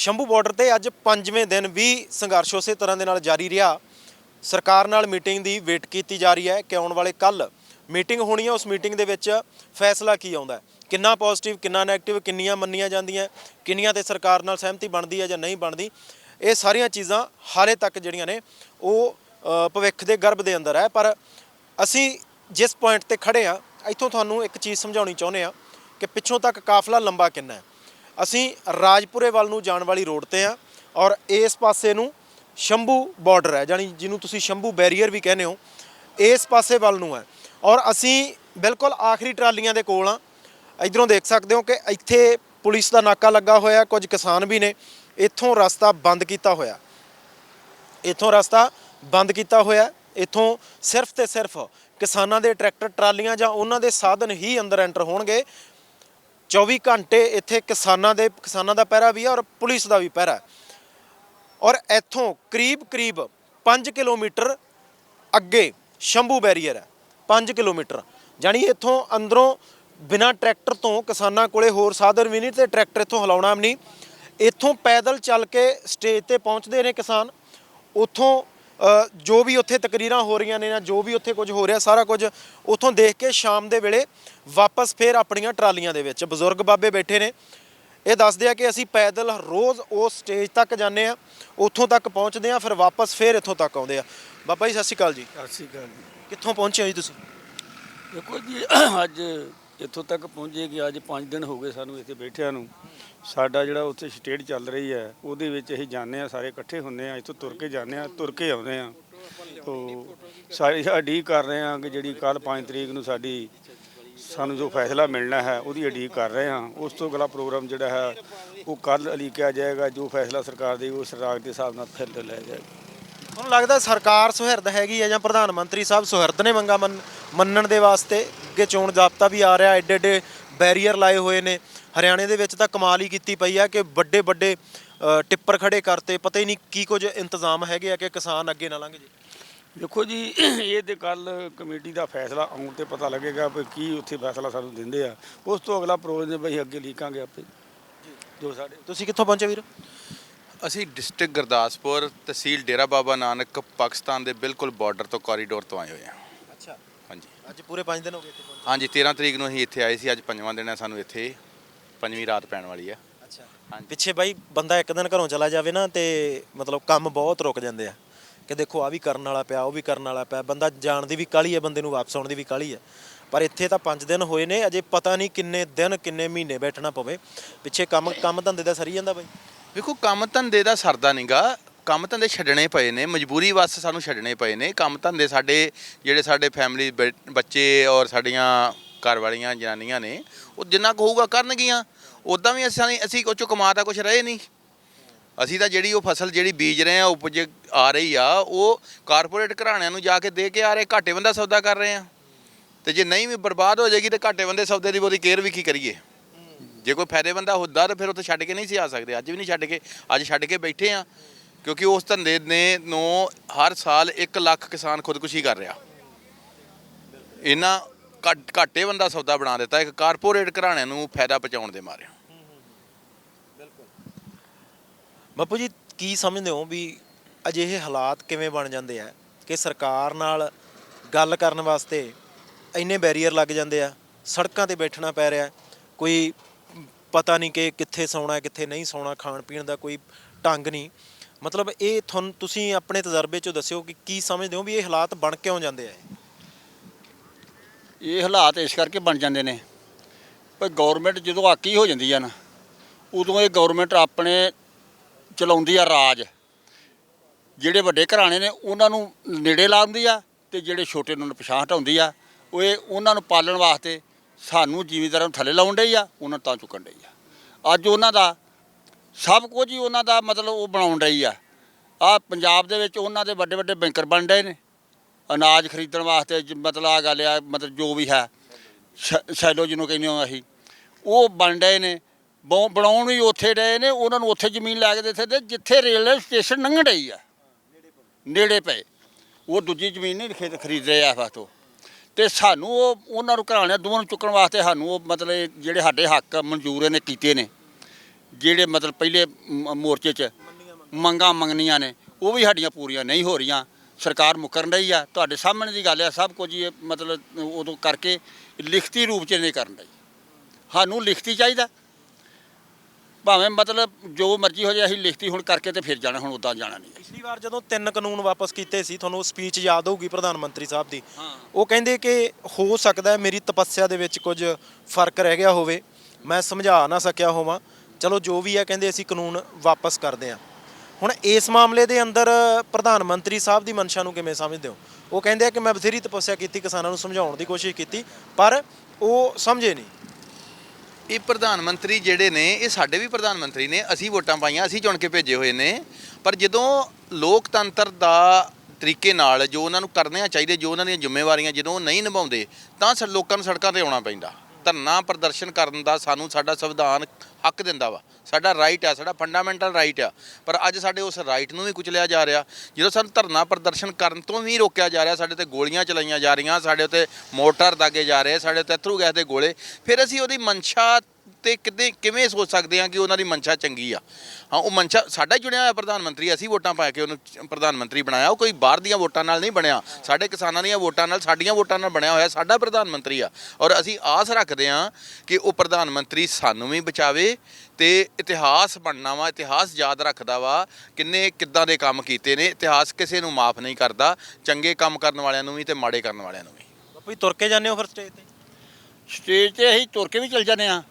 Shambhu border ਤੇ ਅੱਜ ਪੰਜਵੇਂ ਦਿਨ ਵੀ ਸੰਘਰਸ਼ ਉਸੇ ਤਰ੍ਹਾਂ ਦੇ ਨਾਲ ਜਾਰੀ ਰਿਹਾ। ਸਰਕਾਰ ਨਾਲ ਮੀਟਿੰਗ ਦੀ ਵੇਟ ਕੀਤੀ ਜਾ ਰਹੀ ਹੈ ਕਿ ਆਉਣ ਵਾਲੇ ਕੱਲ ਮੀਟਿੰਗ ਹੋਣੀ ਹੈ। ਉਸ ਮੀਟਿੰਗ ਦੇ ਵਿੱਚ ਫੈਸਲਾ ਕੀ ਆਉਂਦਾ ਕਿੰਨਾ ਪੋਜ਼ਿਟਿਵ ਕਿੰਨਾ 네ਗੇਟਿਵ ਕਿੰਨੀਆਂ ਮੰਨੀਆਂ ਜਾਂਦੀਆਂ ਕਿੰਨੀਆਂ ਤੇ ਸਰਕਾਰ ਨਾਲ ਸਹਿਮਤੀ ਬਣਦੀ ਹੈ ਜਾਂ ਨਹੀਂ ਬਣਦੀ? ਇਹ ਸਾਰੀਆਂ ਚੀਜ਼ਾਂ ਹਾਲੇ ਤੱਕ ਜਿਹੜੀਆਂ ਨੇ, ਉਹ ਭਵਿੱਖ ਦੇ ਗਰਭ ਦੇ ਅੰਦਰ ਹੈ। ਪਰ ਅਸੀਂ ਜਿਸ ਪੁਆਇੰਟ ਤੇ ਖੜੇ ਆ ਇੱਥੋਂ ਤੁਹਾਨੂੰ ਇੱਕ ਚੀਜ਼ ਸਮਝਾਉਣੀ ਚਾਹੁੰਦੇ ਆ ਕਿ ਪਿੱਛੋਂ ਤੱਕ ਕਾਫਲਾ ਲੰਬਾ ਕਿੰਨਾ ਹੈ? ਅਸੀਂ ਰਾਜਪੁਰੇ ਵੱਲ ਨੂੰ ਜਾਣ ਵਾਲੀ ਰੋਡ ਤੇ ਆ ਔਰ ਇਸ ਪਾਸੇ ਨੂੰ ਸ਼ੰਭੂ ਬਾਰਡਰ ਹੈ ਜਾਨੀ ਜਿਹਨੂੰ ਤੁਸੀਂ ਸ਼ੰਭੂ ਬੈਰੀਅਰ ਵੀ ਕਹਿੰਦੇ ਹੋ, ਇਸ ਪਾਸੇ ਵੱਲ ਨੂੰ ਹੈ। ਔਰ ਅਸੀਂ ਬਿਲਕੁਲ ਆਖਰੀ ਟਰਾਲੀਆਂ ਦੇ ਕੋਲ ਆ ਇਧਰੋਂ ਦੇਖ ਸਕਦੇ ਹੋ ਕਿ ਇੱਥੇ ਪੁਲਿਸ ਦਾ ਨਾਕਾ ਲੱਗਾ ਹੋਇਆ, ਕੁਝ ਕਿਸਾਨ ਵੀ ਨੇ। ਇੱਥੋਂ ਰਸਤਾ ਬੰਦ ਕੀਤਾ ਹੋਇਆ। ਇੱਥੋਂ ਰਸਤਾ ਬੰਦ ਕੀਤਾ ਹੋਇਆ। ਇੱਥੋਂ ਸਿਰਫ ਤੇ ਸਿਰਫ ਕਿਸਾਨਾਂ ਦੇ ਟਰੈਕਟਰ, ਟਰਾਲੀਆਂ ਜਾਂ ਉਹਨਾਂ ਦੇ ਸਾਧਨ ਹੀ ਅੰਦਰ ਐਂਟਰ ਹੋਣਗੇ। 24 ਘੰਟੇ ਇੱਥੇ ਕਿਸਾਨਾਂ ਦੇ, ਕਿਸਾਨਾਂ ਦਾ ਪਹਿਰਾ ਵੀ ਹੈ ਔਰ ਪੁਲਿਸ ਦਾ ਵੀ ਪਹਿਰਾ ਹੈ। ਔਰ ਇੱਥੋਂ ਕਰੀਬ ਕਰੀਬ 5 ਕਿਲੋਮੀਟਰ ਅੱਗੇ ਸ਼ੰਭੂ ਬੈਰੀਅਰ ਹੈ। 5 ਕਿਲੋਮੀਟਰ। ਜਾਨੀ ਇੱਥੋਂ ਅੰਦਰੋਂ ਬਿਨਾ ਟਰੈਕਟਰ ਤੋਂ ਕਿਸਾਨਾਂ ਕੋਲੇ ਹੋਰ ਸਾਧਨ ਵੀ ਨਹੀਂ ਤੇ ਟਰੈਕਟਰ ਇੱਥੋਂ ਹਿਲਾਉਣਾ ਵੀ ਨਹੀਂ। ਇੱਥੋਂ ਪੈਦਲ ਚੱਲ ਕੇ ਸਟੇਜ ਤੇ ਪਹੁੰਚਦੇ ਨੇ ਕਿਸਾਨ। ਉੱਥੋਂ ਜੋ ਵੀ ਉੱਥੇ ਤਕਰੀਰਾਂ ਹੋ ਰਹੀਆਂ ਨੇ ਜਾਂ ਜੋ ਵੀ ਉੱਥੇ ਕੁਝ ਹੋ ਰਿਹਾ ਸਾਰਾ ਕੁਝ ਉੱਥੋਂ ਦੇਖ ਕੇ ਸ਼ਾਮ ਦੇ ਵੇਲੇ ਵਾਪਸ ਫੇਰ ਆਪਣੀਆਂ ਟਰਾਲੀਆਂ ਦੇ ਵਿੱਚ ਬਜ਼ੁਰਗ ਬਾਬੇ ਬੈਠੇ ਨੇ। ਇਹ ਦੱਸਦੇ ਆ ਕਿ ਅਸੀਂ ਪੈਦਲ ਰੋਜ਼ ਉਸ ਸਟੇਜ ਤੱਕ ਜਾਂਦੇ ਆ ਉੱਥੋਂ ਤੱਕ ਪਹੁੰਚਦੇ ਆ ਫਿਰ ਵਾਪਸ ਫੇਰ ਇੱਥੋਂ ਤੱਕ ਆਉਂਦੇ ਆ ਬਾਬਾ ਜੀ ਸਤਿ ਸ਼੍ਰੀ ਅਕਾਲ ਜੀ। ਸਤਿ ਸ਼੍ਰੀ ਅਕਾਲ ਜੀ। ਕਿੱਥੋਂ ਪਹੁੰਚੇ ਹੋ ਜੀ ਤੁਸੀਂ? ਦੇਖੋ ਜੀ ਅੱਜ ਇੱਥੋਂ ਤੱਕ ਪਹੁੰਚੇ ਕਿ ਅੱਜ 5 ਦਿਨ ਹੋ ਗਏ ਸਾਨੂੰ ਇੱਥੇ ਬੈਠਿਆਂ ਨੂੰ, ਸਾਡਾ ਜਿਹੜਾ ਉੱਥੇ ਸਟੇਟ ਚੱਲ ਰਹੀ ਹੈ, ਉਹਦੇ ਵਿੱਚ ਅਸੀਂ ਜਾਂਦੇ ਆ ਸਾਰੇ ਇਕੱਠੇ ਹੁੰਦੇ ਆ ਇੱਥੋਂ ਤੁਰ ਕੇ ਜਾਂਦੇ ਆ ਤੁਰ ਕੇ ਆਉਂਦੇ ਆ ਤੋ ਸਾਰੀ ਉਡੀਕ ਕਰ ਰਹੇ ਆ ਕਿ ਜਿਹੜੀ ਕੱਲ 5 ਤਰੀਕ ਨੂੰ ਸਾਡੀ, ਸਾਨੂੰ ਜੋ ਫੈਸਲਾ ਮਿਲਣਾ ਹੈ, ਉਹਦੀ ਉਡੀਕ ਕਰ ਰਹੇ ਹਾਂ। ਉਸ ਤੋਂ ਅਗਲਾ ਪ੍ਰੋਗਰਾਮ ਜਿਹੜਾ ਹੈ, ਉਹ ਕੱਲ ਅਲੀਕਿਆ ਜਾਏਗਾ, ਜੋ ਫੈਸਲਾ ਸਰਕਾਰ ਦੇ, ਉਹ ਰਾਗ ਦੇ ਹਿਸਾਬ ਨਾਲ ਫਿਰ ਲਿਆ ਜਾਏਗਾ। ਤੁਹਾਨੂੰ ਲੱਗਦਾ ਸਰਕਾਰ ਸੁਹਿਰਦ ਹੈਗੀ ਹੈ ਜਾਂ ਪ੍ਰਧਾਨ ਮੰਤਰੀ ਸਾਹਿਬ ਸੁਹਿਰਦ ਨੇ ਮੰਗਾ ਮੰਨਣ ਦੇ ਵਾਸਤੇ ਕਿ ਚੋਣ ਜ਼ਾਬਤਾ ਵੀ ਆ ਰਿਹਾ ਐਡੇ ਐਡੇ ਬੈਰੀਅਰ ਲਾਏ ਹੋਏ ਨੇ। ਹਰਿਆਣੇ ਦੇ ਵਿੱਚ ਤਾਂ ਕਮਾਲ ਹੀ ਕੀਤੀ ਪਈ ਆ ਕਿ ਵੱਡੇ ਵੱਡੇ ਟਿੱਪਰ ਖੜੇ ਕਰਤੇ। ਪਤਾ ਹੀ ਨਹੀਂ ਕੀ ਕੁਝ ਇੰਤਜ਼ਾਮ ਹੈਗੇ ਆ ਕਿ ਕਿਸਾਨ ਅੱਗੇ ਨਾ ਲੰਘ ਜੇ। ਦੇਖੋ ਜੀ ਇਹ ਤੇ ਕੱਲ ਕਮੇਟੀ ਦਾ ਫੈਸਲਾ ਆਉਣ ਤੇ ਪਤਾ ਲੱਗੇਗਾ ਵੀ ਕੀ ਉੱਥੇ ਫੈਸਲਾ ਸਾਨੂੰ ਦਿੰਦੇ ਆ। ਉਸ ਤੋਂ ਅਗਲਾ ਪ੍ਰੋਗਰਾਮ ਬਈ ਅੱਗੇ ਲੀਕਾਂਗੇ ਆਪੇ। ਜੋ। ਸਾਡੇ ਤੁਸੀਂ ਕਿੱਥੋਂ ਪਹੁੰਚੇ ਵੀਰ? ਅਸੀਂ ਡਿਸਟ੍ਰਿਕਟ ਗੁਰਦਾਸਪੁਰ ਤਹਿਸੀਲ ਡੇਰਾ ਬਾਬਾ ਨਾਨਕ ਪਾਕਿਸਤਾਨ ਦੇ ਬਿਲਕੁਲ ਬਾਰਡਰ ਤੋਂ ਕੋਰੀਡੋਰ ਤੋਂ ਆਏ ਹੋਏ ਹਾਂ। ਅੱਜ ਪੂਰੇ 5 ਦਿਨ ਹੋ ਗਏ ਇੱਥੇ ਪਹੁੰਚੇ। ਹਾਂਜੀ 13 ਤਰੀਕ ਨੂੰ ਅਸੀਂ ਇੱਥੇ ਆਏ ਸੀ ਅੱਜ ਪੰਜਵਾਂ ਦਿਨ ਹੈ ਸਾਨੂੰ ਇੱਥੇ। ਪੰਜਵੀਂ ਰਾਤ ਪੈਣ ਵਾਲੀ ਹੈ ਅੱਛਾ। ਪਿੱਛੇ ਬਾਈ ਬੰਦਾ ਇੱਕ ਦਿਨ ਘਰੋਂ ਚਲਾ ਜਾਵੇ ਨਾ ਤੇ ਮਤਲਬ ਕੰਮ ਬਹੁਤ ਰੁਕ ਜਾਂਦੇ ਆ। ਕਿ ਦੇਖੋ ਆ ਵੀ ਕਰਨ ਵਾਲਾ ਪਿਆ ਉਹ ਵੀ ਕਰਨ ਵਾਲਾ ਪਿਆ। ਬੰਦਾ ਜਾਣ ਦੀ ਵੀ ਕਾਹਲੀ ਹੈ ਬੰਦੇ ਨੂੰ ਵਾਪਸ ਆਉਣ ਦੀ ਵੀ ਕਾਹਲੀ ਹੈ ਪਰ ਇੱਥੇ ਤਾਂ 5 ਦਿਨ ਹੋਏ ਨੇ ਅਜੇ ਪਤਾ ਨਹੀਂ ਕਿੰਨੇ ਦਿਨ ਕਿੰਨੇ ਮਹੀਨੇ ਬੈਠਣਾ ਪਵੇ। ਪਿੱਛੇ ਕੰਮ ਕੰਮ ਧੰਦੇ ਦਾ ਸਰੀ ਜਾਂਦਾ ਬਾਈ। ਵੇਖੋ ਕੰਮ ਧੰਦੇ ਦਾ ਸਰਦਾ ਨਹੀਂਗਾ ਕੰਮ ਧੰਦੇ ਛੱਡਣੇ ਪਏ ਨੇ, ਮਜਬੂਰੀ ਵਾਸਤੇ ਸਾਨੂੰ ਛੱਡਣੇ ਪਏ ਨੇ। ਕੰਮ ਧੰਦੇ ਸਾਡੇ, ਜਿਹੜੇ ਸਾਡੇ ਫੈਮਿਲੀ ਬੱਚੇ ਔਰ ਸਾਡੀਆਂ ਘਰ ਵਾਲੀਆਂ, ਜਨਾਨੀਆਂ ਨੇ, ਉਹ ਜਿੰਨਾ ਕੁ ਹੋਊਗਾ ਕਰਨਗੀਆਂ। ਉਦਾਂ ਵੀ ਅਸੀਂ ਅਸੀਂ ਕੁਝ ਕਮਾ ਤਾਂ ਕੁਝ ਰਹੇ ਨਹੀਂ। ਅਸੀਂ ਤਾਂ ਜਿਹੜੀ ਉਹ ਫਸਲ ਜਿਹੜੀ ਬੀਜ ਰਹੇ ਆ ਉਪਜ ਆ ਰਹੀ ਆ, ਉਹ ਕਾਰਪੋਰੇਟ ਘਰਾਣਿਆਂ ਨੂੰ ਜਾ ਕੇ ਦੇ ਕੇ ਆ ਰਹੇ, ਘਾਟੇ ਬੰਦਾ ਸੌਦਾ ਕਰ ਰਹੇ ਆ ਤੇ ਜੇ ਨਹੀਂ ਵੀ ਬਰਬਾਦ ਹੋ ਜਾਏਗੀ, ਤੇ ਘਾਟੇ ਬੰਦੇ ਸੌਦੇ ਦੀ ਬਹੁਤੀ ਕੇਅਰ ਵੀ ਕੀ ਕਰੀਏ? ਜੇ ਕੋਈ ਫਾਇਦੇ ਬੰਦਾ ਹੁੰਦਾ ਤਾਂ ਫਿਰ ਉੱਥੇ ਛੱਡ ਕੇ ਨਹੀਂ ਸੀ ਆ ਸਕਦੇ। ਅੱਜ ਵੀ ਨਹੀਂ ਛੱਡ ਕੇ, ਅੱਜ ਛੱਡ ਕੇ ਬੈਠੇ ਆ ਕਿਉਂਕਿ ਉਸ ਧੰਦੇ ਨੇ ਨੂੰ ਹਰ ਸਾਲ 1 ਲੱਖ ਕਿਸਾਨ ਖੁਦਕੁਸ਼ੀ ਕਰ ਰਿਹਾ। ਇਹਨਾਂ ਘੱਟ- ਘਾਟੇ ਬੰਦਾ ਸੌਦਾ ਬਣਾ ਦਿੱਤਾ, ਇੱਕ ਕਾਰਪੋਰੇਟ ਘਰਾਣਿਆਂ ਨੂੰ ਫਾਇਦਾ ਪਹੁੰਚਾਉਣ ਦੇ ਮਾਰੇ। ਬਾਪੂ ਜੀ, ਕੀ ਸਮਝਦੇ ਹੋ ਵੀ ਅਜਿਹੇ ਹਾਲਾਤ ਕਿਵੇਂ ਬਣ ਜਾਂਦੇ ਆ ਕਿ ਸਰਕਾਰ ਨਾਲ ਗੱਲ ਕਰਨ ਵਾਸਤੇ ਇੰਨੇ ਬੈਰੀਅਰ ਲੱਗ ਜਾਂਦੇ ਆ, ਸੜਕਾਂ ਤੇ ਬੈਠਣਾ ਪੈ ਰਿਹਾ, ਕੋਈ ਪਤਾ ਨਹੀਂ ਕਿ ਕਿੱਥੇ ਸੌਣਾ, ਕਿੱਥੇ ਨਹੀਂ ਸੌਣਾ ਖਾਣ ਪੀਣ ਦਾ ਕੋਈ ਢੰਗ ਨਹੀਂ। ਮਤਲਬ ਇਹ ਤੁਹਾਨੂੰ ਤੁਸੀਂ ਆਪਣੇ ਤਜਰਬੇ ਚੋਂ ਦੱਸਿਓ ਕਿ ਕੀ ਸਮਝਦੇ ਹੋ ਵੀ ਇਹ ਹਾਲਾਤ ਬਣ ਕਿਉਂ ਜਾਂਦੇ ਆ ਇਹ? ਹਾਲਾਤ ਇਸ ਕਰਕੇ ਬਣ ਜਾਂਦੇ ਨੇ। ਪਰ ਗਵਰਨਮੈਂਟ ਜਦੋਂ ਆਕੀ ਹੋ ਜਾਂਦੀ ਆ ਨਾ, ਉਦੋਂ ਇਹ ਗਵਰਨਮੈਂਟ ਆਪਣੇ ਚਲਾਉਂਦੀ ਆ ਰਾਜ। ਜਿਹੜੇ ਵੱਡੇ ਘਰਾਣੇ ਨੇ, ਉਹਨਾਂ ਨੂੰ ਨੇੜੇ ਲਾਉਂਦੀ ਆ ਤੇ ਜਿਹੜੇ ਛੋਟੇ ਨੂੰ ਪਛਾਣ ਹਟਾਉਂਦੀ ਆ। ਉਹ ਇਹ ਉਹਨਾਂ ਨੂੰ ਪਾਲਣ ਵਾਸਤੇ ਸਾਨੂੰ ਜ਼ਿਮੀਂਦਾਰਾਂ ਨੂੰ ਥੱਲੇ ਲਾਉਣ ਡਈ ਆ, ਉਹਨਾਂ ਨੂੰ ਤਾਂ ਚੁੱਕਣ ਡਈ ਆ। ਅੱਜ ਉਹਨਾਂ ਦਾ ਸਭ ਕੁਝ ਹੀ ਉਹਨਾਂ ਦਾ ਮਤਲਬ ਉਹ ਬਣਾਉਣ ਡਈ ਆ। ਆ ਪੰਜਾਬ ਦੇ ਵਿੱਚ ਉਹਨਾਂ ਦੇ ਵੱਡੇ ਵੱਡੇ ਬੈਂਕਰ ਬਣ ਰਹੇ ਨੇ। ਅਨਾਜ ਖਰੀਦਣ ਵਾਸਤੇ ਜ- ਮਤਲਬ ਆ ਗੱਲ ਆ, ਮਤਲਬ ਜੋ ਵੀ ਹੈ, ਸ਼ੈ- ਸ਼ੈਲੋ ਜਿਹਨੂੰ ਕਹਿੰਦੇ ਹਾਂ ਅਸੀਂ, ਉਹ ਬਣ ਰਹੇ ਨੇ। ਬਉ- ਬਣਾਉਣ ਵੀ ਉੱਥੇ ਡਏ ਨੇ, ਉਹਨਾਂ ਨੂੰ ਉੱਥੇ ਜ਼ਮੀਨ ਲੈ ਕੇ ਦਿੱਤੇ ਤੇ ਜਿੱਥੇ ਰੇਲਵੇ ਸਟੇਸ਼ਨ ਲੰਘਣ ਡਈ ਆ। ਨੇੜੇ ਪਏ। ਉਹ ਦੂਜੀ ਜ਼ਮੀਨ ਨਹੀਂ ਖੇਤ ਖਰੀਦ ਰਹੇ ਆ ਫਾਤੋ ਤੇ ਸਾਨੂੰ ਉਹ, ਉਹਨਾਂ ਨੂੰ ਘਰਾਣਿਆਂ, ਦੋਵਾਂ ਨੂੰ ਚੁੱਕਣ ਵਾਸਤੇ ਸਾਨੂੰ ਉਹ ਮਤਲਬ ਜਿਹੜੇ ਸਾਡੇ ਹੱਕ ਮਨਜ਼ੂਰ ਨੇ ਕੀਤੇ ਨੇ। ਜਿਹੜੇ ਮਤਲਬ ਪਹਿਲੇ ਮ- ਮੋਰਚੇ 'ਚ ਮੰਗਾਂ ਮੰਗਣੀਆਂ ਨੇ ਉਹ ਵੀ ਸਾਡੀਆਂ ਪੂਰੀਆਂ ਨਹੀਂ ਹੋ ਰਹੀਆਂ। ਸਰਕਾਰ ਮੁਕਰਨ ਰਹੀ ਆ। ਤੁਹਾਡੇ ਸਾਹਮਣੇ ਦੀ ਗੱਲ ਆ ਸਭ ਕੁਝ ਹੀ ਇਹ ਮਤਲਬ ਉਦੋਂ ਕਰਕੇ ਲਿਖਤੀ ਰੂਪ 'ਚ ਨਹੀਂ ਕਰਨ ਰਹੀ ਸਾਨੂੰ ਲਿਖਤੀ ਚਾਹੀਦਾ। ਭਾਵੇਂ ਮਤਲਬ ਜੋ ਮਰਜ਼ੀ ਹੋ ਜਾਏ ਅਸੀਂ ਲਿਖਤੀ ਹੁਣ ਕਰਕੇ ਤੇ ਫਿਰ ਜਾਣਾ ਹੁਣ ਉਦਾਂ ਜਾਣਾ ਨਹੀਂ। ਪਿਛਲੀ ਵਾਰ ਜਦੋਂ ਤਿੰਨ ਕਾਨੂੰਨ ਵਾਪਸ ਕੀਤੇ ਸੀ ਤੁਹਾਨੂੰ ਸਪੀਚ ਯਾਦ ਹੋਊਗੀ ਪ੍ਰਧਾਨ ਮੰਤਰੀ ਸਾਹਿਬ ਦੀ। ਹਾਂ। ਉਹ ਕਹਿੰਦੇ ਕਿ ਹੋ ਸਕਦਾ ਹੈ ਮੇਰੀ ਤਪੱਸਿਆ ਦੇ ਵਿੱਚ ਕੁਝ ਫ਼ਰਕ ਰਹਿ ਗਿਆ ਹੋਵੇ। ਮੈਂ ਸਮਝਾ ਨਾ ਸਕਿਆ ਹੋਵਾਂ। ਚਲੋ ਜੋ ਵੀ ਆ, ਕਹਿੰਦੇ ਅਸੀਂ ਕਾਨੂੰਨ ਵਾਪਸ ਕਰਦੇ ਹਾਂ। ਹੁਣ ਇਸ ਮਾਮਲੇ ਦੇ ਅੰਦਰ ਪ੍ਰਧਾਨ ਮੰਤਰੀ ਸਾਹਿਬ ਦੀ ਮਨਸ਼ਾ ਨੂੰ ਕਿਵੇਂ ਸਮਝਦੇ ਹੋ? ਉਹ ਕਹਿੰਦੇ ਆ ਕਿ ਮੈਂ ਬਥੇਰੀ ਤਪੱਸਿਆ ਕੀਤੀ, ਕਿਸਾਨਾਂ ਨੂੰ ਸਮਝਾਉਣ ਦੀ ਕੋਸ਼ਿਸ਼ ਕੀਤੀ, ਪਰ ਉਹ ਸਮਝੇ ਨਹੀਂ। ਇਹ ਪ੍ਰਧਾਨ ਮੰਤਰੀ ਜਿਹੜੇ ਨੇ, ਇਹ ਸਾਡੇ ਵੀ ਪ੍ਰਧਾਨ ਮੰਤਰੀ ਨੇ, ਅਸੀਂ ਵੋਟਾਂ ਪਾਈਆਂ, ਅਸੀਂ ਚੁਣ ਕੇ ਭੇਜੇ ਹੋਏ ਨੇ। ਪਰ ਜਦੋਂ ਲੋਕਤੰਤਰ ਦਾ ਤਰੀਕੇ ਨਾਲ ਜੋ ਉਹਨਾਂ ਨੂੰ ਕਰਨੀਆਂ ਚਾਹੀਦੇ, ਜੋ ਉਹਨਾਂ ਦੀਆਂ ਜ਼ਿੰਮੇਵਾਰੀਆਂ ਜਦੋਂ ਉਹ ਨਹੀਂ ਨਿਭਾਉਂਦੇ, ਤਾਂ ਸ, ਲੋਕਾਂ ਨੂੰ ਸੜਕਾਂ ਤੇ ਆਉਣਾ ਪੈਂਦਾ। ਧਰਨਾ ਪ੍ਰਦਰਸ਼ਨ ਕਰਨ ਦਾ ਸਾਨੂੰ ਸਾਡਾ ਸੰਵਿਧਾਨ ਹੱਕ ਦਿੰਦਾ ਵਾ। ਸਾਡਾ ਰਾਈਟ ਆ, ਸਾਡਾ ਫੰਡਾਮੈਂਟਲ ਰਾਈਟ ਆ। ਪਰ ਅੱਜ ਸਾਡੇ ਉਸ ਰਾਈਟ ਨੂੰ ਵੀ ਕੁਚਲਿਆ ਜਾ ਰਿਹਾ। ਜਦੋਂ ਸਾਨੂੰ ਧਰਨਾ ਪ੍ਰਦਰਸ਼ਨ ਕਰਨ ਤੋਂ ਵੀ ਰੋਕਿਆ ਜਾ ਰਿਹਾ, ਸਾਡੇ ਤੇ ਗੋਲੀਆਂ ਚਲਾਈਆਂ ਜਾ ਰਹੀਆਂ, ਸਾਡੇ ਉੱਤੇ ਮੋਟਰ ਦਾਗੇ ਜਾ ਰਹੇ, ਸਾਡੇ ਤੇ ਅਥਰੂ ਗੈਸ ਦੇ ਗੋਲੇ, ਫਿਰ ਅਸੀਂ ਉਹਦੀ ਮਨਸ਼ਾ ਤੇ ਕਿਤੇ ਕਿਵੇਂ ਸੋਚ ਸਕਦੇ ਹਾਂ ਕਿ ਉਹਨਾਂ ਦੀ ਮਨਸ਼ਾ ਚੰਗੀ ਆ? ਹਾਂ ਉਹ ਮਨਸ਼ਾ ਸਾਡਾ ਹੀ ਚੁਣਿਆ ਹੋਇਆ ਪ੍ਰਧਾਨ ਮੰਤਰੀ ਅਸੀਂ ਵੋਟਾਂ ਪਾ ਕੇ ਉਹਨੂੰ ਪ੍ਰਧਾਨ ਮੰਤਰੀ ਬਣਾਇਆ। ਉਹ ਕੋਈ ਬਾਹਰ ਦੀਆਂ ਵੋਟਾਂ ਨਾਲ ਨਹੀਂ ਬਣਿਆ। ਸਾਡੇ ਕਿਸਾਨਾਂ ਦੀਆਂ ਵੋਟਾਂ ਨਾਲ ਸਾਡੀਆਂ ਵੋਟਾਂ ਨਾਲ ਬਣਿਆ ਹੋਇਆ ਸਾਡਾ ਪ੍ਰਧਾਨ ਮੰਤਰੀ ਆ। ਔਰ ਅਸੀਂ ਆਸ ਰੱਖਦੇ ਹਾਂ ਕਿ ਉਹ ਪ੍ਰਧਾਨ ਮੰਤਰੀ ਸਾਨੂੰ ਵੀ ਬਚਾਵੇ ਤੇ ਇਤਿਹਾਸ ਬਣਨਾ ਵਾ ਇਤਿਹਾਸ ਯਾਦ ਰੱਖਦਾ ਵਾ ਕਿੰਨੇ ਕਿੱਦਾਂ ਦੇ ਕੰਮ ਕੀਤੇ ਨੇ। ਇਤਿਹਾਸ ਕਿਸੇ ਨੂੰ ਮਾਫ ਨਹੀਂ ਕਰਦਾ। ਚੰਗੇ ਕੰਮ ਕਰਨ ਵਾਲਿਆਂ ਨੂੰ ਵੀ ਤੇ ਮਾੜੇ ਕਰਨ ਵਾਲਿਆਂ ਨੂੰ ਵੀ। ਬਾਪੂ ਜੀ ਤੁਰ ਕੇ ਜਾਂਦੇ ਹੋ ਫਿਰ ਸਟੇਜ ਤੇ? ਸਟੇਜ ਤੇ ਅਸੀਂ ਤੁਰ ਕੇ ਵੀ ਚਲ ਜਾਂਦੇ ਆ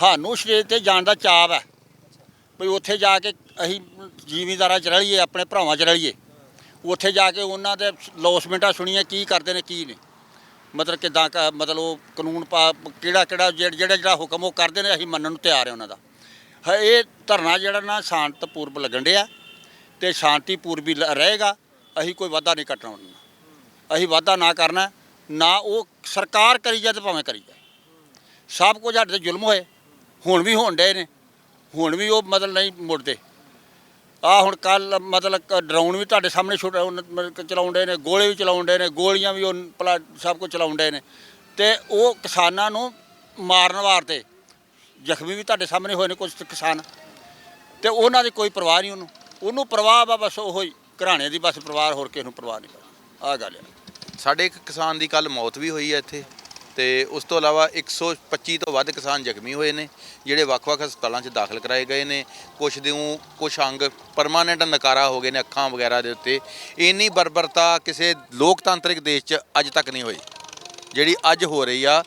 ਸਾਨੂੰ ਸਟੇਜ ਤੇ ਜਾਣ ਦਾ ਚਾਅ ਹੈ। ਵੀ ਉੱਥੇ ਜਾ ਕੇ ਅਸੀਂ ਜ਼ਿਮੀਂਦਾਰਾਂ ਚ ਰਲੀਏ, ਆਪਣੇ ਭਰਾਵਾਂ ਚ ਰਲੀਏ। ਉੱਥੇ ਜਾ ਕੇ ਉਹਨਾਂ ਦੇ ਲੌਸਮੈਂਟਾਂ ਸੁਣੀਏ ਕੀ ਕਰਦੇ ਨੇ, ਕੀ ਨਹੀਂ। ਮਤਲਬ ਕਿਦਾਂ ਮਤਲਬ ਉਹ ਕਾਨੂੰਨ ਪਾ, ਕਿਹੜਾ ਕਿਹੜਾ ਜਿਹੜਾ ਜਿਹੜਾ ਜਿਹੜਾ ਹੁਕਮ ਉਹ ਕਰਦੇ ਨੇ, ਅਸੀਂ ਮੰਨਣ ਨੂੰ ਤਿਆਰ ਹਾਂ ਉਹਨਾਂ ਦਾ। ਇਹ ਧਰਨਾ ਜਿਹੜਾ ਨਾ ਸ਼ਾਂਤਪੂਰਵ ਲੱਗਣ ਡਿਆ ਤੇ ਸ਼ਾਂਤੀਪੂਰਵੀ ਲ- ਰਹੇਗਾ। ਅਸੀਂ ਕੋਈ ਵਾਧਾ ਨਹੀਂ ਕੱਟਣਾ ਉਹਨਾਂ ਅਸੀਂ ਵਾਧਾ ਨਾ ਕਰਨਾ, ਨਾ ਉਹ ਸਰਕਾਰ ਕਰੀ ਜਾਏ ਤੇ ਭਾਵੇਂ ਕਰੀ ਜਾਏ। ਸਭ ਕੁਝ ਸਾਡੇ ਤੇ ਜ਼ੁਲਮ ਹੋਏ। ਹੁਣ ਵੀ ਹੋਣ ਡਏ ਨੇ। ਹੁਣ ਵੀ ਉਹ ਮਤਲਬ ਨਹੀਂ ਮੁੜਦੇ। ਆ ਹੁਣ ਕੱਲ ਮਤਲਬ ਡਰਾਉਣ ਵੀ ਤੁਹਾਡੇ ਸਾਹਮਣੇ ਛੋਟਾ ਚਲਾਉਣ ਡਏ ਨੇ, ਗੋਲੇ ਵੀ ਚਲਾਉਣ ਡਏ ਨੇ, ਗੋਲੀਆਂ ਵੀ ਉਹ ਪਲਾ ਸਭ ਕੁਝ ਚਲਾਉਣ ਡਏ ਨੇ। ਤੇ ਉਹ ਕਿਸਾਨਾਂ ਨੂੰ ਮਾਰਨ ਵਾਸਤੇ ਜ਼ਖਮੀ ਵੀ ਤੁਹਾਡੇ ਸਾਹਮਣੇ ਹੋਏ ਨੇ ਕੁਝ ਕਿਸਾਨ। ਤੇ ਉਹਨਾਂ ਦੀ ਕੋਈ ਪਰਵਾਹ ਨਹੀਂ ਉਹਨੂੰ। ਉਹਨੂੰ ਪਰਵਾਹ ਵਾ ਬਸ ਉਹ ਹੀ, ਘਰਾਣੇ ਦੀ ਬਸ ਪਰਿਵਾਰ ਹੋਰ ਕਿਸੇ ਨੂੰ ਪਰਵਾਹ ਨਹੀਂ। ਆ ਗੱਲ ਹੈ ਸਾਡੇ ਇੱਕ ਕਿਸਾਨ ਦੀ ਕੱਲ ਮੌਤ ਵੀ ਹੋਈ ਹੈ ਇੱਥੇ। ਤੇ ਉਸ ਤੋਂ ਇਲਾਵਾ 125 ਤੋਂ ਵੱਧ ਕਿਸਾਨ ਜ਼ਖਮੀ ਹੋਏ ਨੇ, ਜਿਹੜੇ ਵੱਖ-ਵੱਖ ਹਸਪਤਾਲਾਂ 'ਚ ਦਾਖਲ ਕਰਾਏ ਗਏ ਨੇ। ਕੁਝ ਦਿਉ ਕੁਝ ਅੰਗ ਪਰਮਾਨੈਂਟ ਨਕਾਰਾ ਹੋ ਗਏ ਨੇ ਅੱਖਾਂ ਵਗੈਰਾ ਦੇ ਉੱਤੇ। ਇੰਨੀ ਬਰਬਰਤਾ ਕਿਸੇ ਲੋਕਤਾਂਤਰਿਕ ਦੇਸ਼ 'ਚ ਅੱਜ ਤੱਕ ਨਹੀਂ ਹੋਈ। ਜਿਹੜੀ ਅੱਜ ਹੋ ਰਹੀ ਆ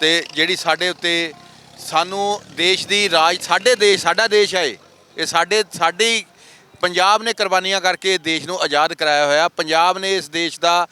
ਤੇ ਜਿਹੜੀ ਸਾਡੇ ਉੱਤੇ ਸਾਨੂੰ ਦੇਸ਼ ਦੀ ਰਾਜ, ਸਾਡੇ ਦੇਸ਼, ਸਾਡਾ ਦੇਸ਼ ਹੈ ਇਹ। ਇਹ ਸਾਡੇ, ਸਾਡੀ ਪੰਜਾਬ ਨੇ ਕੁਰਬਾਨੀਆਂ ਕਰਕੇ ਦੇਸ਼ ਨੂੰ ਆਜ਼ਾਦ ਕਰਾਇਆ ਹੋਇਆ। ਪੰਜਾਬ ਨੇ ਇਸ ਦੇਸ਼ ਦਾ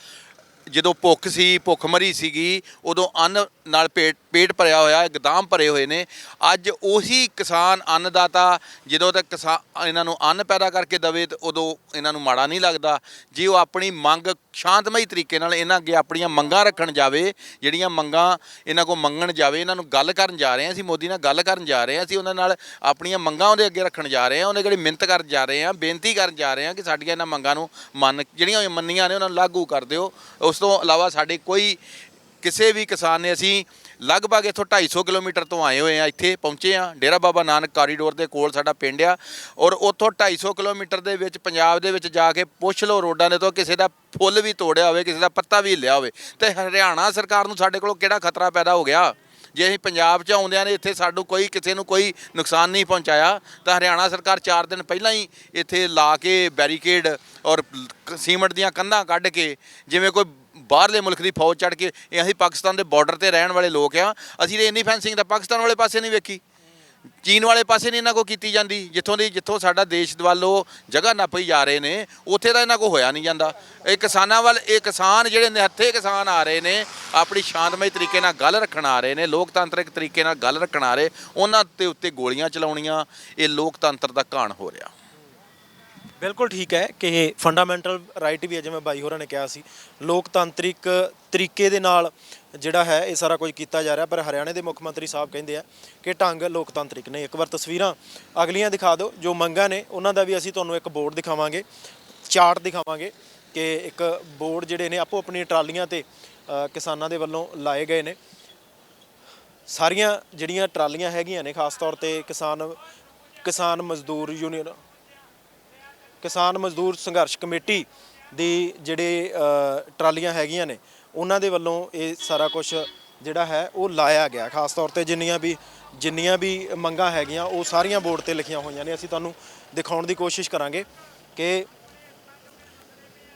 ਜਦੋਂ ਭੁੱਖ ਸੀ ਭੁੱਖ ਮਰੀ ਸੀਗੀ ਉਦੋਂ ਅੰਨ ਨਾਲ ਪੇਟ ਪੇਟ ਭਰਿਆ ਹੋਇਆ ਹੈ, ਗਦਾਮ ਭਰੇ ਹੋਏ ਨੇ। ਅੱਜ ਉਹੀ ਕਿਸਾਨ ਅੰਨਦਾਤਾ ਜਦੋਂ ਤੱਕ ਕਿਸਾਨ ਇਹਨਾਂ ਨੂੰ ਅੰਨ ਪੈਦਾ ਕਰਕੇ ਦਵੇ ਤੇ ਉਦੋਂ ਇਹਨਾਂ ਨੂੰ ਮਾੜਾ ਨਹੀਂ ਲੱਗਦਾ। ਜੇ ਉਹ ਆਪਣੀ ਮੰਗ ਸ਼ਾਂਤਮਈ ਤਰੀਕੇ ਨਾਲ ਇਹਨਾਂ ਅੱਗੇ ਆਪਣੀਆਂ ਮੰਗਾਂ ਰੱਖਣ ਜਾਵੇ ਜਿਹੜੀਆਂ ਮੰਗਾਂ ਇਹਨਾਂ ਕੋਲ ਮੰਗਣ ਜਾਵੇ ਇਹਨਾਂ ਨੂੰ ਗੱਲ ਕਰਨ ਜਾ ਰਹੇ ਹਾਂ ਅਸੀਂ ਮੋਦੀ ਨਾਲ ਗੱਲ ਕਰਨ ਜਾ ਰਹੇ ਹਾਂ ਅਸੀਂ ਉਹਨਾਂ ਨਾਲ ਆਪਣੀਆਂ ਮੰਗਾਂ ਉਹਦੇ ਅੱਗੇ ਰੱਖਣ ਜਾ ਰਹੇ ਹਾਂ ਉਹਨੇ ਕਿਹੜੀ ਮਿਹਨਤ ਕਰਨ ਜਾ ਰਹੇ ਹਾਂ ਬੇਨਤੀ ਕਰਨ ਜਾ ਰਹੇ ਹਾਂ ਕਿ ਸਾਡੀਆਂ ਇਹਨਾਂ ਮੰਗਾਂ ਨੂੰ ਮੰਨ ਜਿਹੜੀਆਂ ਮੰਨੀਆਂ ਨੇ ਉਹਨਾਂ ਨੂੰ ਲਾਗੂ ਕਰ ਦਿਓ। ਉਸ ਤੋਂ ਇਲਾਵਾ ਸਾਡੇ ਕੋਈ ਕਿਸੇ ਵੀ ਕਿਸਾਨ ਨੇ ਅਸੀਂ ਲਗਭਗ ਇੱਥੋਂ 250 ਕਿਲੋਮੀਟਰ ਤੋਂ ਆਏ ਹੋਏ ਆ, ਇੱਥੇ ਪਹੁੰਚੇ ਆ। ਡੇਰਾ ਬਾਬਾ ਨਾਨਕ ਕਾਰੀਡੋਰ ਦੇ ਕੋਲ ਸਾਡਾ ਪਿੰਡ ਆ ਔਰ ਉੱਥੋਂ 250 ਕਿਲੋਮੀਟਰ ਦੇ ਵਿੱਚ ਪੰਜਾਬ ਦੇ ਵਿੱਚ ਜਾ ਕੇ ਪੁੱਛ ਲਓ ਰੋਡਾਂ ਦੇ ਤੋਂ, ਕਿਸੇ ਦਾ ਫੁੱਲ ਵੀ ਤੋੜਿਆ ਹੋਵੇ, ਕਿਸੇ ਦਾ ਪੱਤਾ ਵੀ ਹਿੱਲਿਆ ਹੋਵੇ। ਤੇ ਹਰਿਆਣਾ ਸਰਕਾਰ ਨੂੰ ਸਾਡੇ ਕੋਲੋਂ ਕਿਹੜਾ ਖਤਰਾ ਪੈਦਾ ਹੋ ਗਿਆ? ਜੇ ਅਸੀਂ ਪੰਜਾਬ 'ਚ ਆਉਂਦਿਆਂ ਨੇ ਇੱਥੇ ਸਾਨੂੰ ਕੋਈ, ਕਿਸੇ ਨੂੰ ਕੋਈ ਨੁਕਸਾਨ ਨਹੀਂ ਪਹੁੰਚਾਇਆ, ਤਾਂ ਹਰਿਆਣਾ ਸਰਕਾਰ 4 ਦਿਨ ਪਹਿਲਾਂ ਹੀ ਇੱਥੇ ਲਾ ਕੇ ਬੈਰੀਕੇਡ ਔਰ ਕ- ਸੀਮੈਂਟ ਦੀਆਂ ਕੰਧਾਂ ਕੱਢ ਕੇ, ਜਿਵੇਂ ਕੋਈ ਬਾਹਰਲੇ ਮੁਲਕ ਦੀ ਫੌਜ ਚੜ ਕੇ ਇਹ ਅਸੀਂ ਪਾਕਿਸਤਾਨ ਦੇ ਬਾਰਡਰ ਤੇ ਰਹਿਣ ਵਾਲੇ ਲੋਕ ਆ, ਅਸੀਂ ਤੇ ਇੰਨੀ ਫੈਂਸਿੰਗ ਤਾਂ ਪਾਕਿਸਤਾਨ ਵਾਲੇ ਪਾਸੇ ਨਹੀਂ ਵੇਖੀ। ਚੀਨ ਵਾਲੇ ਪਾਸੇ ਨਹੀਂ ਇਹਨਾਂ ਕੋ ਕੀਤੀ ਜਾਂਦੀ। ਜਿੱਥੋਂ ਦੀ ਜਿੱਥੋਂ ਸਾਡਾ ਦੇਸ਼ ਵੱਲੋਂ ਜਗ੍ਹਾ ਨਾਪਈ ਜਾ ਰਹੇ ਨੇ, ਉੱਥੇ ਤਾਂ ਇਹਨਾਂ ਕੋ ਹੋਇਆ ਨਹੀਂ ਜਾਂਦਾ। ਇਹ ਕਿਸਾਨਾਂ ਵੱਲ ਇਹ ਕਿਸਾਨ ਜਿਹੜੇ ਨਿਹੱਥੇ ਕਿਸਾਨ ਆ ਰਹੇ ਨੇ, ਆਪਣੀ ਸ਼ਾਂਤਮਈ ਤਰੀਕੇ ਨਾਲ ਗੱਲ ਰੱਖਣ ਆ ਰਹੇ ਨੇ, ਲੋਕਤੰਤਰਿਕ ਤਰੀਕੇ ਨਾਲ ਗੱਲ ਰੱਖਣ ਆ ਰਹੇ, ਉਹਨਾਂ ਦੇ ਉੱਤੇ ਗੋਲੀਆਂ ਚਲਾਉਣੀਆਂ, ਇਹ ਲੋਕਤੰਤਰ ਦਾ ਘਾਣ ਹੋ ਰਿਹਾ। ਬਿਲਕੁਲ ਠੀਕ ਹੈ ਕਿ ਫੰਡਾਮੈਂਟਲ ਰਾਈਟ ਵੀ ਹੈ, ਜਿਵੇਂ ਬਾਈ ਹੋਰਾਂ ਨੇ ਕਿਹਾ ਸੀ। ਲੋਕਤਾਂਤਰਿਕ ਤਰੀਕੇ ਦੇ ਨਾਲ ਜਿਹੜਾ ਹੈ, ਇਹ ਸਾਰਾ ਕੁਝ ਕੀਤਾ ਜਾ ਰਿਹਾ, ਪਰ ਹਰਿਆਣੇ ਦੇ ਮੁੱਖ ਮੰਤਰੀ ਸਾਹਿਬ ਕਹਿੰਦੇ ਆ ਕਿ ਢੰਗ ਲੋਕਤਾਂਤਰਿਕ ਨਹੀਂ ਇੱਕ ਵਾਰ ਤਸਵੀਰਾਂ ਅਗਲੀਆਂ ਦਿਖਾ ਦਿਓ, ਜੋ ਮੰਗਾਂ ਨੇ, ਉਹਨਾਂ ਦਾ ਵੀ ਅਸੀਂ ਤੁਹਾਨੂੰ ਇੱਕ ਬੋਰਡ ਦਿਖਾਵਾਂਗੇ, ਚਾਰਟ ਦਿਖਾਵਾਂਗੇ ਕਿ ਇੱਕ ਬੋਰਡ ਜਿਹੜੇ ਨੇ ਆਪੋ ਆਪਣੀਆਂ ਟਰਾਲੀਆਂ ਤੇ ਕਿਸਾਨਾਂ ਦੇ ਵੱਲੋਂ ਲਾਏ ਗਏ ਨੇ। ਸਾਰੀਆਂ ਜਿਹੜੀਆਂ ਟਰਾਲੀਆਂ ਹੈਗੀਆਂ ਨੇ, ਖਾਸ ਤੌਰ ਤੇ ਕਿਸਾਨ ਕਿਸਾਨ ਮਜ਼ਦੂਰ ਯੂਨੀਅਨ ਕਿਸਾਨ ਮਜ਼ਦੂਰ ਸੰਘਰਸ਼ ਕਮੇਟੀ ਦੀ ਜਿਹੜੇ ਟਰਾਲੀਆਂ ਹੈਗੀਆਂ ਨੇ, ਉਹਨਾਂ ਦੇ ਵੱਲੋਂ ਇਹ ਸਾਰਾ ਕੁਝ ਜਿਹੜਾ ਹੈ ਉਹ ਲਾਇਆ ਗਿਆ। ਖਾਸ ਤੌਰ ਤੇ ਜਿੰਨੀਆਂ ਵੀ ਜਿੰਨੀਆਂ ਵੀ ਮੰਗਾਂ ਹੈਗੀਆਂ, ਉਹ ਸਾਰੀਆਂ ਬੋਰਡ ਤੇ ਲਿਖੀਆਂ ਹੋਈਆਂ ਨੇ। ਅਸੀਂ ਤੁਹਾਨੂੰ ਦਿਖਾਉਣ ਦੀ ਕੋਸ਼ਿਸ਼ ਕਰਾਂਗੇ ਕਿ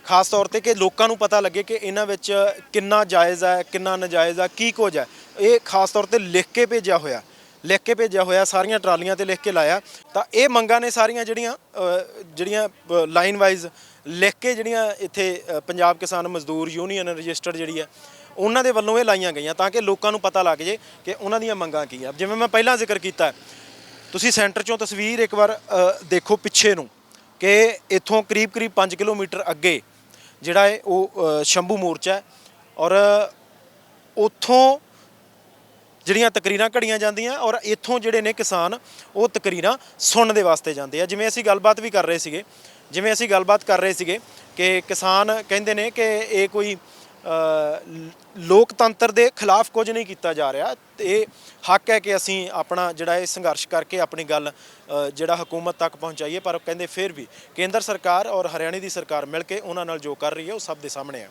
ਖਾਸ ਤੌਰ ਤੇ ਕਿ ਲੋਕਾਂ ਨੂੰ ਪਤਾ ਲੱਗੇ ਕਿ ਇਹਨਾਂ ਵਿੱਚ ਕਿੰਨਾ ਜਾਇਜ਼ ਹੈ, ਕਿੰਨਾ ਨਜਾਇਜ਼ ਹੈ, ਕੀ ਕੁਝ ਹੈ। ਇਹ ਖਾਸ ਤੌਰ ਤੇ ਲਿਖ ਕੇ ਭੇਜਿਆ ਹੋਇਆ। ਲਿਖ ਕੇ ਭੇਜਿਆ ਹੋਇਆ, ਸਾਰੀਆਂ ਟਰਾਲੀਆਂ ਤੇ ਲਿਖ ਕੇ ਲਾਇਆ। ਤਾਂ ਇਹ ਮੰਗਾਂ ਨੇ ਸਾਰੀਆਂ ਜਿਹੜੀਆਂ ਜਿਹੜੀਆਂ ਲਾਈਨ ਵਾਈਜ਼ ਲਿਖ ਕੇ ਜਿਹੜੀਆਂ ਇੱਥੇ ਪੰਜਾਬ ਕਿਸਾਨ ਮਜ਼ਦੂਰ ਯੂਨੀਅਨ ਰਜਿਸਟਰਡ ਜਿਹੜੀ ਹੈ ਉਹਨਾਂ ਦੇ ਵੱਲੋਂ ਇਹ ਲਾਈਆਂ ਗਈਆਂ ਤਾਂ ਕਿ ਲੋਕਾਂ ਨੂੰ ਪਤਾ ਲੱਗ ਜੇ ਕਿ ਉਹਨਾਂ ਦੀਆਂ ਮੰਗਾਂ ਕੀ ਆ। ਜਿਵੇਂ ਮੈਂ ਪਹਿਲਾਂ ਜ਼ਿਕਰ ਕੀਤਾ, ਤੁਸੀਂ ਸੈਂਟਰ ਚੋਂ ਤਸਵੀਰ ਇੱਕ ਵਾਰ ਦੇਖੋ ਪਿੱਛੇ ਨੂੰ ਕਿ ਇੱਥੋਂ ਕਰੀਬ ਕਰੀਬ 5 ਕਿਲੋਮੀਟਰ ਅੱਗੇ ਜਿਹੜਾ ਹੈ ਉਹ ਸ਼ੰਭੂ ਮੋਰਚਾ ਹੈ ਔਰ ਉੱਥੋਂ ਜਿਹੜੀਆਂ ਤਕਰੀਰਾਂ ਘੜੀਆਂ ਜਾਂਦੀਆਂ ਔਰ ਇੱਥੋਂ ਜਿਹੜੇ ਨੇ ਕਿਸਾਨ, ਉਹ ਤਕਰੀਰਾਂ ਸੁਣਨ ਦੇ ਵਾਸਤੇ ਜਾਂਦੇ ਆ। ਜਿਵੇਂ ਅਸੀਂ ਗੱਲਬਾਤ ਵੀ ਕਰ ਰਹੇ ਸੀਗੇ, ਜਿਵੇਂ ਅਸੀਂ ਗੱਲਬਾਤ ਕਰ ਰਹੇ ਸੀਗੇ ਕਿ ਕਿਸਾਨ ਕਹਿੰਦੇ ਨੇ ਕਿ ਇਹ ਕੋਈ ਲੋਕਤੰਤਰ ਦੇ ਖਿਲਾਫ ਕੁਝ ਨਹੀਂ ਕੀਤਾ ਜਾ ਰਿਹਾ। ਤੇ ਇਹ ਹੱਕ ਹੈ ਕਿ ਅਸੀਂ ਆਪਣਾ ਜਿਹੜਾ ਇਹ ਸੰਘਰਸ਼ ਕਰਕੇ ਆਪਣੀ ਗੱਲ ਜਿਹੜਾ ਹਕੂਮਤ ਤੱਕ ਪਹੁੰਚਾਈਏ, ਪਰ ਕਹਿੰਦੇ ਫਿਰ ਵੀ ਕੇਂਦਰ ਸਰਕਾਰ ਔਰ ਹਰਿਆਣੇ ਦੀ ਸਰਕਾਰ ਮਿਲ ਕੇ ਉਹਨਾਂ ਨਾਲ ਜੋ ਕਰ ਰਹੀ ਹੈ, ਉਹ ਸਭ ਦੇ ਸਾਹਮਣੇ ਹੈ